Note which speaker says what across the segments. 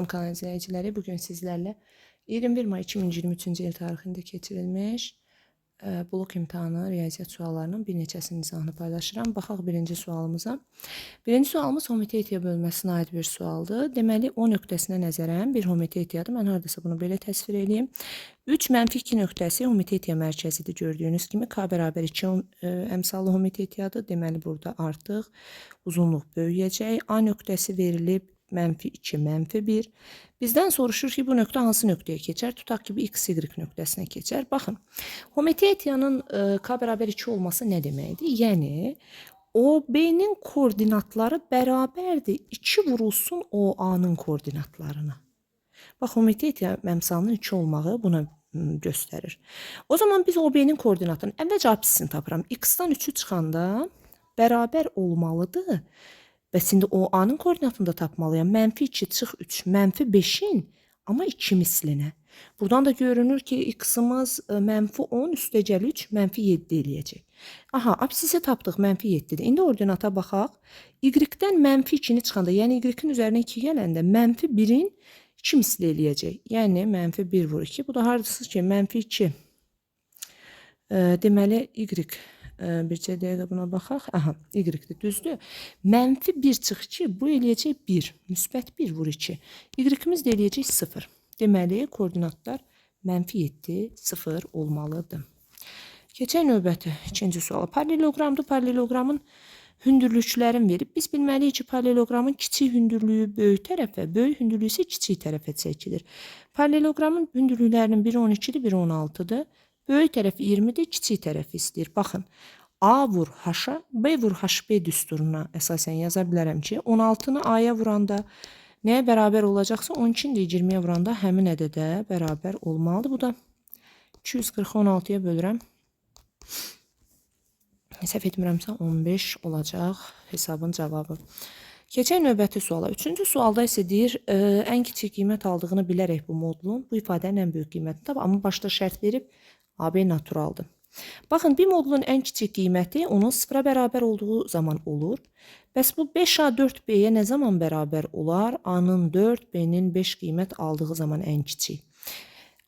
Speaker 1: Kanal izləyiciləri, bugün sizlərlə 21 may 2023-cü il keçirilmiş ə, blok imtahanı riyaziyyat suallarının bir neçəsinin izahını paylaşıram. Baxaq birinci sualımıza. Birinci sualımız homoteetiya bölməsinə aid bir sualdır. Deməli, o nöqtəsinə nəzərən bir homoteetiyadır. Mən hardasa bunu belə təsvir edeyim. 3 mənfi 2 nöqtəsi homoteetiya mərkəzidir. Gördüyünüz kimi K bərabər 2 ə, əmsallı homoteetiyadır. Deməli, burada artıq uzunluq böyüyəcək. A nöqtəsi verilib mənfi 2, mənfi 1. Bizdən soruşur ki, bu nöqtə hansı nöqtəyə keçər? Tutaq ki, bu x, y nöqtəsinə keçər. Baxın, homoteetiyanın ə, k bərabər 2 olması nə deməkdir? Yəni, OB-nin koordinatları bərabərdir 2 vurulsun OA-nın koordinatlarına. Bax, homoteetiya məmsalının 2 olmağı buna göstərir. O zaman biz OB-nin koordinatını əvvəlcə apsisini tapıram. X-dan 3-ü çıxanda bərabər olmalıdır. Bəs indi o A-nın koordinatını da tapmalıyam. Mənfi 2 çıx 3, mənfi 5-in amma 2 mislinə. Buradan da görünür ki, x-ımız ə, mənfi 10 üstəgəl 3, mənfi 7 eləyəcək. Aha, absisi tapdıq, mənfi 7-dir. İndi ordinata baxaq. Y-dən mənfi 2-ni çıxanda, yəni y-in üzərinə 2 gələndə mənfi 1-in 2 misli eləyəcək. Yəni mənfi 1 vur 2. Bu da hardasız ki, mənfi 2. Ə, deməli, y bircə dəqiqə buna baxaq. Aha, y-dir, düzdür? Mənfi 1 çıx 2, bu eləyəcək 1. Müsbət 1 vur 2. Y-imiz də eləyəcək 0. Deməli, koordinatlar mənfi 7, 0 olmalıdır. Keçək növbəti ikinci suala. Paralelogramdır. Paralelogramın hündürlüklərini verib. Biz bilməliyik ki, paralelogramın kiçik hündürlüyü böyük tərəfə, böyük hündürlüyü isə kiçik tərəfə çəkilir. Paralelogramın hündürlüklərinin biri 12-dir, biri 16-dır. Böyük tərəf 20-dir, kiçik tərəf istəyir. Baxın, A vur H-a, B vur HB düsturuna əsasən yaza bilərəm ki, 16-nı A-ya vuranda nəyə bərabər olacaqsa, 12-ni də 20-yə vuranda həmin ədədə bərabər olmalıdır. Bu da 240-ı 16-ya bölürəm. Səhv etmirəmsə 15 olacaq hesabın cavabı. Keçək növbəti suala. Üçüncü sualda isə deyir, ə, ən kiçik qiymət aldığını bilərək bu modulun bu ifadənin ən böyük qiymətini tap, amma başda şərt verib AB naturaldır. Baxın, bir modulun ən kiçik qiyməti onun sıfıra bərabər olduğu zaman olur. Bəs bu 5A 4B'yə nə zaman bərabər olar? A-nın 4, B-nin 5 qiymət aldığı zaman ən kiçik.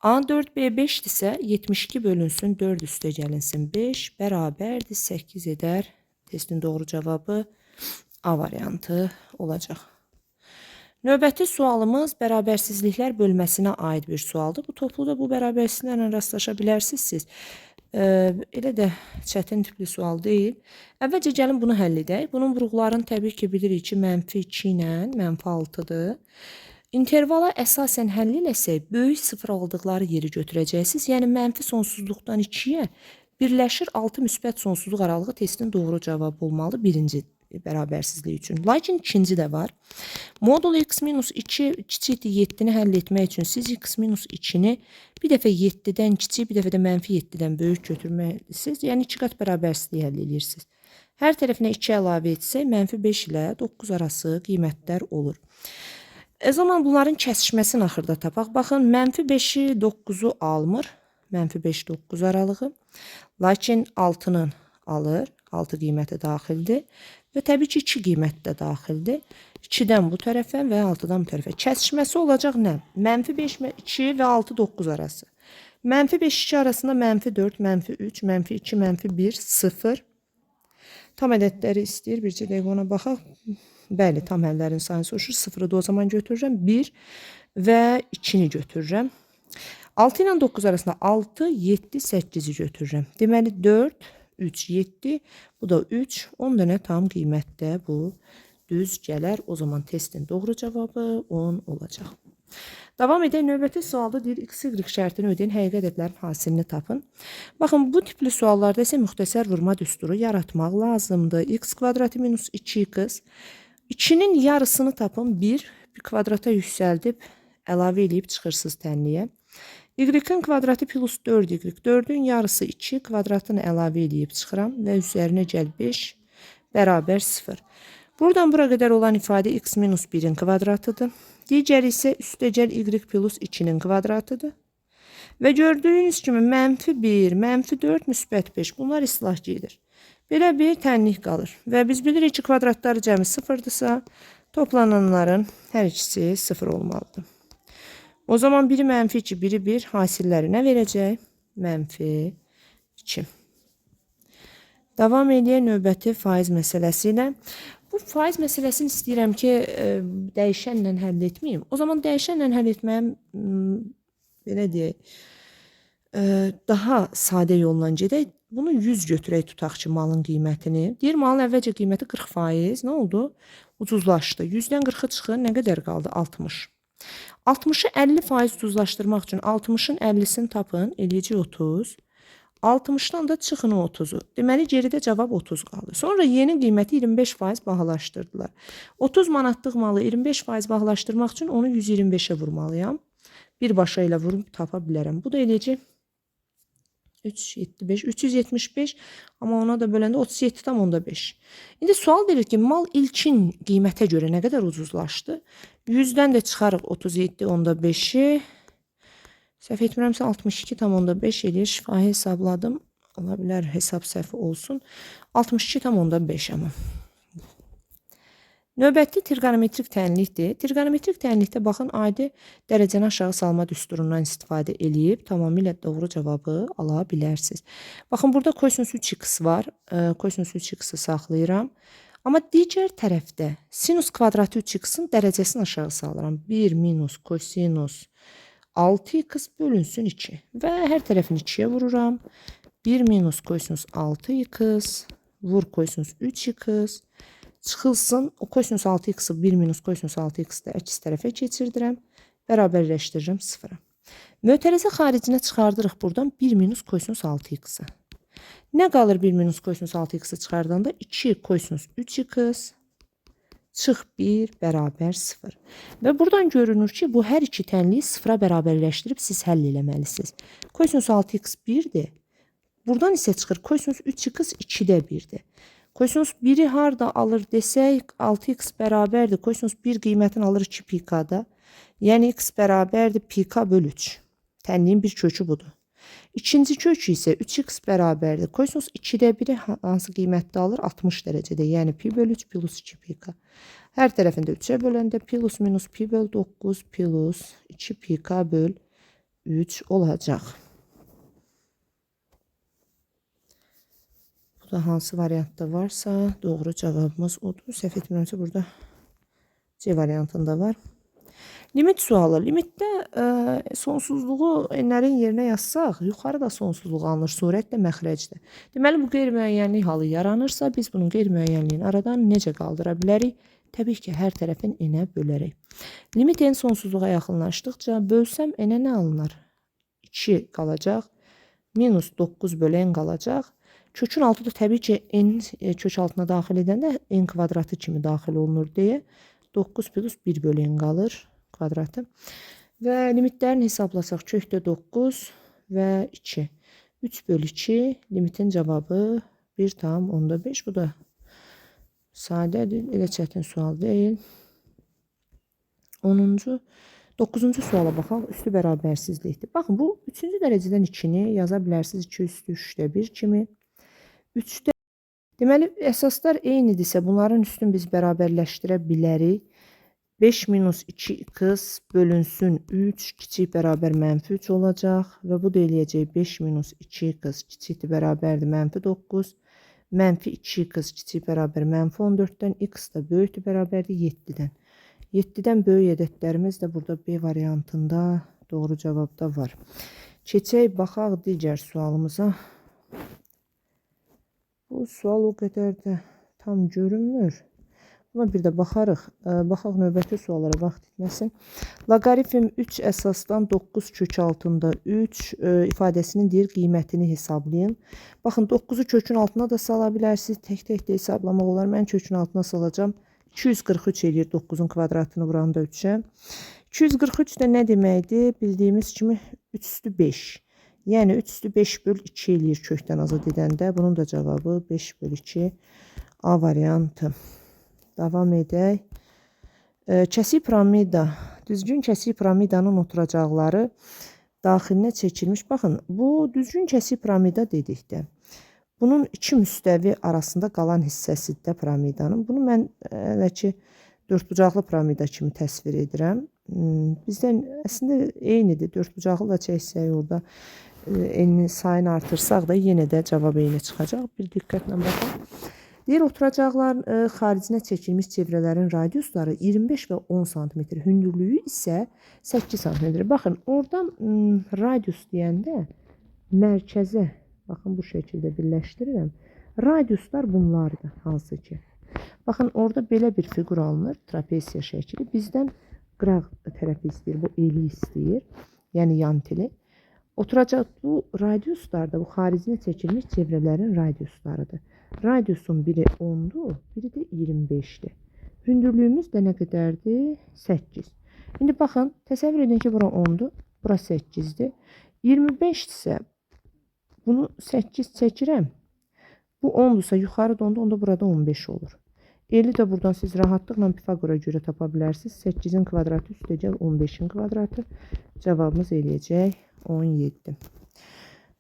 Speaker 1: A 4B 5-dirsə 72 bölünsün 4 üstə gəlinsin 5 bərabərdir 8 edər. Testin doğru cavabı A variantı olacaq. Növbəti sualımız bərabərsizliklər bölməsinə aid bir sualdır. Bu topluda bu bərabərsizliklərlə rastlaşa bilərsiniz siz. Ee, elə də çətin tipli sual deyil. Əvvəlcə gəlin bunu həll edək. Bunun vurğularını təbii ki bilirik ki, mənfi 2 ilə mənfi 6-dır. İntervala əsasən həll eləsək, böyük sıfır aldıqları yeri götürəcəksiniz. Yəni mənfi sonsuzluqdan 2-yə birləşir 6 müsbət sonsuzluq aralığı testin doğru cavabı olmalı birinci bərabərsizlik üçün. Lakin ikinci də var. Modul x minus 2 kiçikdir 7-ni həll etmək üçün siz x minus 2-ni bir dəfə 7-dən kiçik, bir dəfə də mənfi 7-dən böyük götürməlisiniz. Yəni 2 qat bərabərsizlik həll edirsiniz. Hər tərəfinə 2 əlavə etsək, mənfi 5 ilə 9 arası qiymətlər olur. E zaman bunların kəsişməsini axırda tapaq. Baxın, mənfi 5-i 9-u almır. Mənfi 5-9 aralığı. Lakin 6-nın alır. 6 qiyməti daxildir. Və təbii ki, 2 qiymət də daxildir. 2-dən bu tərəfə və 6-dan bu tərəfə. Kəsişməsi olacaq nə? Mənfi 5, 2 və 6, 9 arası. Mənfi 5, 2 arasında mənfi 4, mənfi 3, mənfi 2, mənfi 1, 0. Tam ədədləri istəyir. Bircə dəqiqə ona baxaq. Bəli, tam əllərin sayını soruşur. 0-ı da o zaman götürürəm. 1 və 2-ni götürürəm. 6 ilə 9 arasında 6, 7, 8-i götürürəm. Deməli 4, 3, 7. Bu da 3. 10 dənə tam qiymətdə bu düz gələr. O zaman testin doğru cavabı 10 olacaq. Davam edək. Növbəti sualda deyir x, y şərtini ödəyin, həqiqi ədədlərin hasilini tapın. Baxın, bu tipli suallarda isə müxtəsər vurma düsturu yaratmaq lazımdır. x kvadratı minus 2x. 2-nin yarısını tapın. 1 bir kvadrata yüksəldib əlavə edib çıxırsınız tənliyə. Y-in kvadratı plus 4y. 4-ün yarısı 2 kvadratını əlavə edib çıxıram və üzərinə gəl 5 bərabər 0. Buradan bura qədər olan ifadə x minus 1-in kvadratıdır. Digəri isə üstəgəl y plus 2-nin kvadratıdır. Və gördüyünüz kimi mənfi 1, mənfi 4, müsbət 5 bunlar islahcıdır. Belə bir tənlik qalır. Və biz bilirik ki, kvadratları cəmi sıfırdırsa, Toplananların hər ikisi 0 olmalıdır. O zaman biri mənfi 2, biri 1 hasilləri nə verəcək? Mənfi 2. Davam edən növbəti faiz məsələsi. Bu faiz məsələsini istəyirəm ki, e, dəyişənlə həll etməyim. O zaman dəyişənlə həll etməyim m, belə deyək, e, daha sadə yolla gedək. Bunu 100 götürək tutaq ki, malın qiymətini. Deyir malın əvvəlcə qiyməti 40%, nə oldu? Ucuzlaşdı. 100-dən 40-a çıxır, nə qədər qaldı? 60. 60-ı 50% ucuzlaşdırmaq üçün 60-ın 50-sini tapın, eləyəcək 30. 60-dan da çıxın o 30-u. Deməli geridə cavab 30 qaldı. Sonra yeni qiyməti 25% bahalaşdırdılar. 30 manatlıq malı 25% bahalaşdırmaq üçün onu 125-ə vurmalıyam. Birbaşa ilə vurub tapa bilərəm. Bu da eləyəcək 375, 375 amma ona da böləndə 37,5. İndi sual verir ki, mal ilkin qiymətə görə nə qədər ucuzlaşdı? 100-dən də çıxarıq 37,5-i. Səhv etmirəmsə 62,5 eləyir. Şifahi hesabladım. Ola bilər hesab səhvi olsun. 62,5 amma. Növbəti trigonometrik tənlikdir. Trigonometrik tənlikdə baxın adi dərəcəni aşağı salma düsturundan istifadə eləyib tamamilə doğru cavabı ala bilərsiniz. Baxın burada kosinus 3x var. Kosinus 3x-i saxlayıram. Amma digər tərəfdə sinus kvadratı 3x-in dərəcəsini aşağı salıram. 1 minus kosinus 6x bölünsün 2 və hər tərəfini 2-yə vururam. 1 minus kosinus 6x vur kosinus 3x çıxılsın. O kosinus 6x-i 1 minus kosinus 6x-i də əks tərəfə keçirdirəm. Bərabərləşdirirəm 0-a. Mötərizə xaricinə çıxardırıq buradan 1 minus kosinus 6x-i. Nə qalır 1 minus kosinus 6x-i çıxardanda? 2 kosinus 3x çıx 1 bərabər 0. Və buradan görünür ki, bu hər iki tənliyi sıfıra bərabərləşdirib siz həll eləməlisiniz. Kosinus 6x 1-dir. Buradan isə çıxır kosinus 3x 2-də 1-dir. Kosinus 1-i harda alır desək, 6x bərabərdir. Kosinus 1 qiymətini alır 2 pikada. Yəni x bərabərdir pika böl 3. Tənliyin bir kökü budur. İkinci kök isə 3x bərabərdir. Kosinus 2-də 1-i hansı qiymətdə alır? 60 dərəcədə. Yəni pi böl 3 plus 2 pika. Hər tərəfində 3-ə böləndə plus minus pi böl 9 plus 2 pika böl 3 olacaq. Bu da hansı variantda varsa doğru cavabımız odur. Səhv etmirəmsə burada C variantında var. Limit sualı. Limitdə ə, sonsuzluğu n'lərin yerinə yazsaq, yuxarı da sonsuzluq alınır, surətlə məxrəcdə. Deməli bu qeyri-müəyyənlik halı yaranırsa, biz bunun qeyri-müəyyənliyini aradan necə qaldıra bilərik? Təbii ki, hər tərəfin n-ə bölərək. Limit n sonsuzluğa yaxınlaşdıqca bölsəm n-ə nə alınır? 2 qalacaq. Minus 9 bölən qalacaq. Kökün altı da təbii ki, n e, kök altına daxil edəndə n kvadratı kimi daxil olunur deyə 9 plus 1 bölən qalır kvadratı. Və limitlərini hesablasaq kökdə 9 və 2. 3 bölü 2 limitin cavabı 1,5. Bu da sadədir. Elə çətin sual deyil. 10-cu 9-cu suala baxaq. Üstü bərabərsizlikdir. Baxın bu 3-cü dərəcədən 2-ni yaza bilərsiniz 2 üstü 3-də 1 kimi. 3-də deməli əsaslar eynidirsə bunların üstünü biz bərabərləşdirə bilərik. 5 minus 2x bölünsün 3 kiçik bərabər mənfi 3 olacaq və bu da eləyəcək 5 minus 2x kiçikdir bərabərdir mənfi 9 mənfi 2x kiçik bərabər mənfi 14-dən x da böyükdür bərabərdir 7-dən. 7-dən böyük ədədlərimiz də burada B variantında doğru cavabda var. Keçək baxaq digər sualımıza. Bu sual o qədər də tam görünmür. Buna bir də baxarıq. Baxaq növbəti suallara vaxt itməsin. Loqaritm 3 əsasdan 9 kök altında 3 ə, ifadəsinin deyir qiymətini hesablayın. Baxın 9-u kökün altına da sala bilərsiniz. Tək-tək də hesablamaq olar. Mən kökün altına salacağam. 243 eləyir 9-un kvadratını vuranda 3-ə. 243 də nə deməkdir? Bildiyimiz kimi 3 üstü 5. Yəni 3 üstü 5 böl 2 eləyir kökdən azad edəndə. Bunun da cavabı 5 böl 2 A variantı. Davam edək. E, Kəsik piramida, düzgün kəsik piramidanın oturacaqları daxilinə çəkilmiş. Baxın, bu düzgün kəsik piramida dedikdə bunun iki müstəvi arasında qalan hissəsidir də piramidanın. Bunu mən hələ ki dördbucaqlı piramida kimi təsvir edirəm. Hmm, Bizdən əslində eynidir. Dördbucaqlı da çəksək orada e, enini sayını artırsaq da yenə də cavab eyni çıxacaq. Bir diqqətlə baxın. Deyir oturacaqlar e, xaricinə çəkilmiş çevrələrin radiusları 25 və 10 sm, hündürlüyü isə 8 sm. Baxın, oradan radius deyəndə mərkəzə, baxın bu şəkildə birləşdirirəm. Radiuslar bunlardır, hansı ki. Baxın, orada belə bir fiqur alınır, trapesiya şəkli. Bizdən qıraq tərəfi istəyir, bu eli istəyir, yəni yan tili. Oturacaq bu radiuslar da bu xaricinə çəkilmiş çevrələrin radiuslarıdır. Radiusun biri 10'dur, biri də 25'dir. Hündürlüyümüz də nə qədərdir? 8. İndi baxın, təsəvvür edin ki, bura 10'dur, bura 8'dir. 25 isə bunu 8 çəkirəm. Bu 10'dursa yuxarı dondu, onda burada 15 olur. 50 də buradan siz rahatlıqla Pifagora görə tapa bilərsiniz. 8-in kvadratı üstəcək 15-in kvadratı. Cavabımız eləyəcək 17.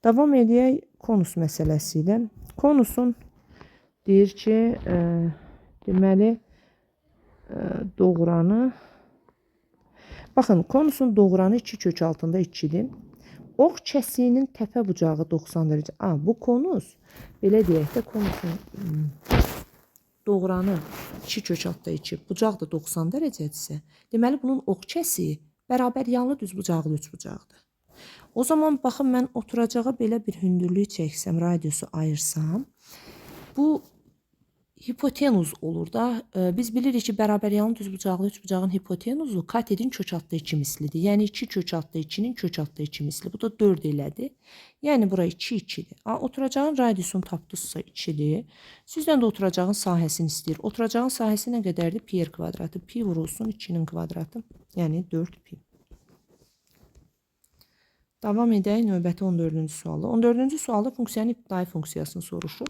Speaker 1: Davam edək konus məsələsi. Konusun deyir ki, e, deməli e, doğranı Baxın, konusun doğranı 2 kök altında 2-dir. Ox kəsiyinin təpə bucağı 90 dərəcə. A, bu konus belə deyək də konusun hmm, doğranı 2 kök altda 2, bucaq da 90 dərəcədirsə, deməli bunun ox kəsiyi bərabər yanlı düz bucaqlı üç bucaqdır. O zaman baxın mən oturacağa belə bir hündürlük çəksəm, radiusu ayırsam, bu hipotenuz olur da. E, biz bilirik ki, bərabər yanlı düz bucaqlı üç bucağın hipotenuzu katedin kök altda 2 mislidir. Yəni 2 kök altda 2-nin kök altda 2 misli. Bu da 4 elədir. Yəni bura 2 2-dir. A, oturacağın radiusunu tapdınızsa 2-dir. Sizdən də oturacağın sahəsini istəyir. Oturacağın sahəsi nə qədərdir? Pi kvadratı. Pi vurulsun 2-nin kvadratı. Yəni 4 pi. Davam edək növbəti 14-cü sualı. 14-cü sualda funksiyanın ibtidai funksiyasını soruşur.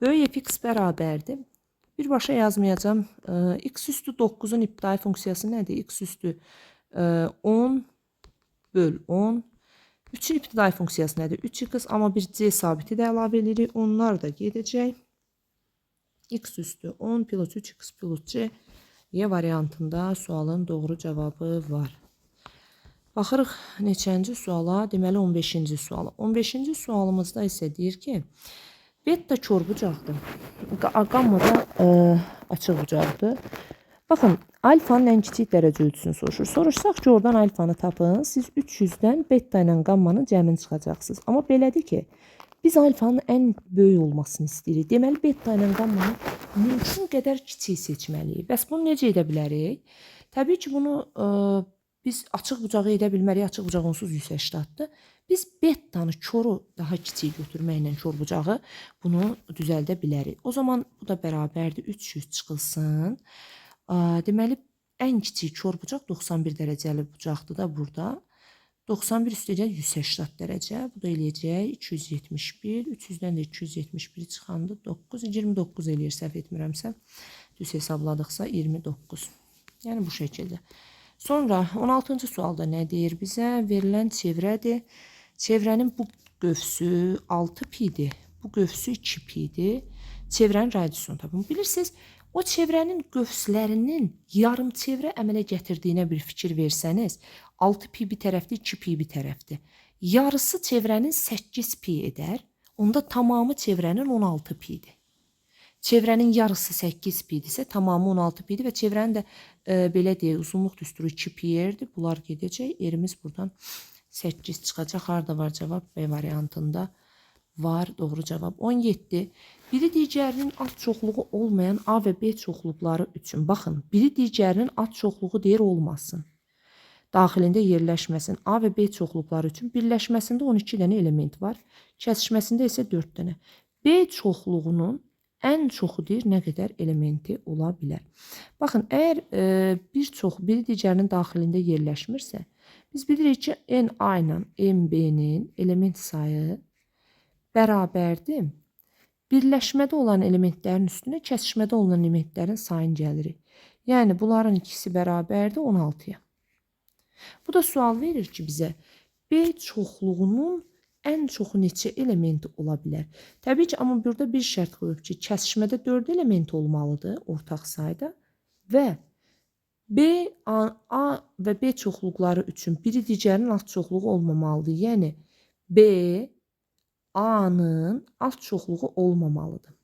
Speaker 1: Böyük fx bərabərdir. Birbaşa yazmayacağım. Ee, x üstü 9'un ibtidai funksiyası nədir? x üstü e, 10 böl 10. 3-ün ibtidai funksiyası nədir? 3x amma bir c sabiti də əlavə edirik. Onlar da gedəcək. x üstü 10 plus 3x plus c y variantında sualın doğru cavabı var. Baxırıq neçənci suala? Deməli 15-ci suala. 15-ci sualımızda isə deyir ki, beta kör bucaqdır. Qa- Qamma da e, açıq bucaqdır. Baxın, alfanın ən kiçik dərəcə ölçüsünü soruşur. Soruşsaq ki, oradan alfanı tapın. Siz 300-dən beta ilə qammanın cəmini çıxacaqsınız. Amma belədir ki, biz alfanın ən böyük olmasını istəyirik. Deməli, beta ilə qammanı mümkün qədər kiçik seçməliyik. Bəs bunu necə edə bilərik? Təbii ki, bunu e, biz açıq bucağı edə bilmərik. Açıq bucaq onsuz 180-dir. Biz bettanı koru daha kiçik götürməklə kor bucağı bunu düzəldə bilərik. O zaman bu da bərabərdir 300 çıxılsın. Deməli ən kiçik kor bucaq 91 dərəcəli bucaqdır da burada. 91 üstəcək 180 dərəcə. Bu da eləyəcək 271. 300-dən də 271 çıxanda 9, 29 eləyir səhv etmirəmsə. Düz hesabladıqsa 29. Yəni bu şəkildə. Sonra 16-cı sualda nə deyir bizə? Verilən çevrədir. Çevrənin bu qövsü 6 pidir. Bu qövsü 2 pidir. Çevrənin radiusunu tapın. Bilirsiniz, o çevrənin qövslərinin yarım çevrə əmələ gətirdiyinə bir fikir versəniz, 6 pi bir tərəfdir, 2 pi bir tərəfdir. Yarısı çevrənin 8 pi edər. Onda tamamı çevrənin 16 pidir. Çevrənin yarısı 8 pidirsə, tamamı 16 pidir və çevrənin də e, belə deyək, uzunluq düsturu 2 pi yerdir. Bunlar gedəcək. Yerimiz buradan 8 çıxacaq. Harda var cavab? B variantında var. Doğru cavab 17. Biri digərinin alt çoxluğu olmayan A və B çoxluqları üçün. Baxın, biri digərinin alt çoxluğu deyir olmasın. Daxilində yerləşməsin. A və B çoxluqları üçün birləşməsində 12 dənə element var. Kəsişməsində isə 4 dənə. B çoxluğunun ən çoxu deyir nə qədər elementi ola bilər. Baxın, əgər e, bir çox biri digərinin daxilində yerləşmirsə, biz bilirik ki, n A ilə n B-nin element sayı bərabərdir. Birləşmədə olan elementlərin üstünə kəsişmədə olan elementlərin sayını gəlirik. Yəni bunların ikisi bərabərdir 16-ya. Bu da sual verir ki bizə B çoxluğunun ən çoxu neçə elementi ola bilər? Təbii ki, amma burada bir şərt qoyub ki, kəsişmədə 4 element olmalıdır ortaq sayda və B, A, A və B çoxluqları üçün biri digərinin alt çoxluğu olmamalıdır. Yəni B A-nın alt çoxluğu olmamalıdır.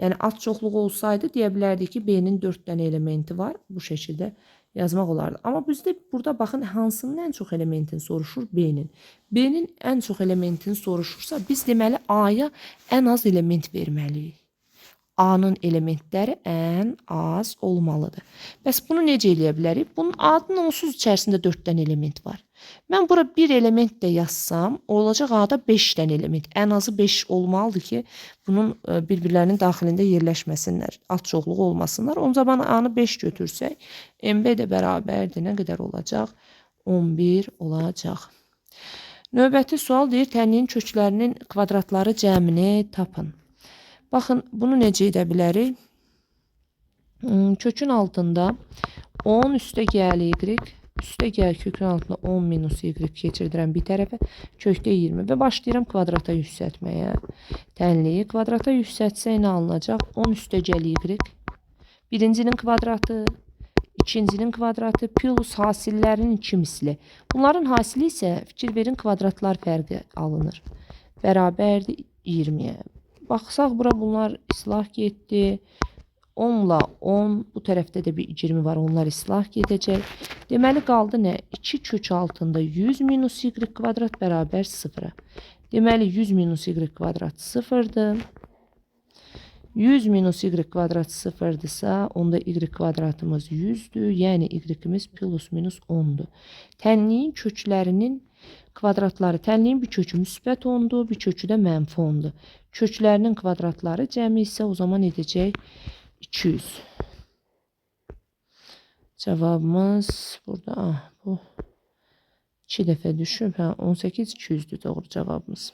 Speaker 1: Yəni alt çoxluğu olsaydı deyə bilərdik ki, B-nin 4 dənə elementi var. Bu şəkildə yazmaq olardı. Amma bizdə burada baxın hansının ən çox elementini soruşur? B-nin. B-nin ən çox elementini soruşursa, biz deməli A-ya ən az element verməliyik. A-nın elementləri ən az olmalıdır. Bəs bunu necə eləyə bilərik? Bunun A-nın onsuz içərisində 4 dənə element var. Mən bura bir element də yazsam, olacaq A-da 5 dənə element. Ən azı 5 olmalıdır ki, bunun e, bir-birlərinin daxilində yerləşməsinlər, alt çoxluğu olmasınlar. O zaman A-nı 5 götürsək, MB də bərabərdir. Nə qədər olacaq? 11 olacaq. Növbəti sual deyir, tənliyin köklərinin kvadratları cəmini tapın. Baxın, bunu necə edə bilərik? Kökün altında 10 üstə gəl y, üstə gəl kökün altında 10 minus y keçirdirəm bir tərəfə, kökdə 20 və başlayıram kvadrata yüksəltməyə. Tənliyi kvadrata yüksəltsə nə alınacaq? 10 üstə gəl y, birincinin kvadratı, ikincinin kvadratı plus hasillərin iki misli. Bunların hasili isə fikir verin kvadratlar fərqi alınır. Bərabərdir 20-yə. Baxsaq bura bunlar islah getdi. 10 ilə 10, bu tərəfdə də bir 20 var, onlar islah gedəcək. Deməli qaldı nə? 2 kök altında 100 minus y kvadrat bərabər 0-a. Deməli 100 minus y kvadrat 0-dır. 100 minus y kvadrat 0-dırsa, onda y kvadratımız 100-dür. Yəni y-imiz plus minus 10-dur. Tənliyin köklərinin kvadratları, tənliyin bir kökü müsbət 10-dur, bir kökü də mənfi 10-dur. Köklərinin kvadratları cəmi isə o zaman edəcək 200. Cevabımız burada ah, bu 2 dəfə düşüb. Hə, 18 200'dür doğru cevabımız.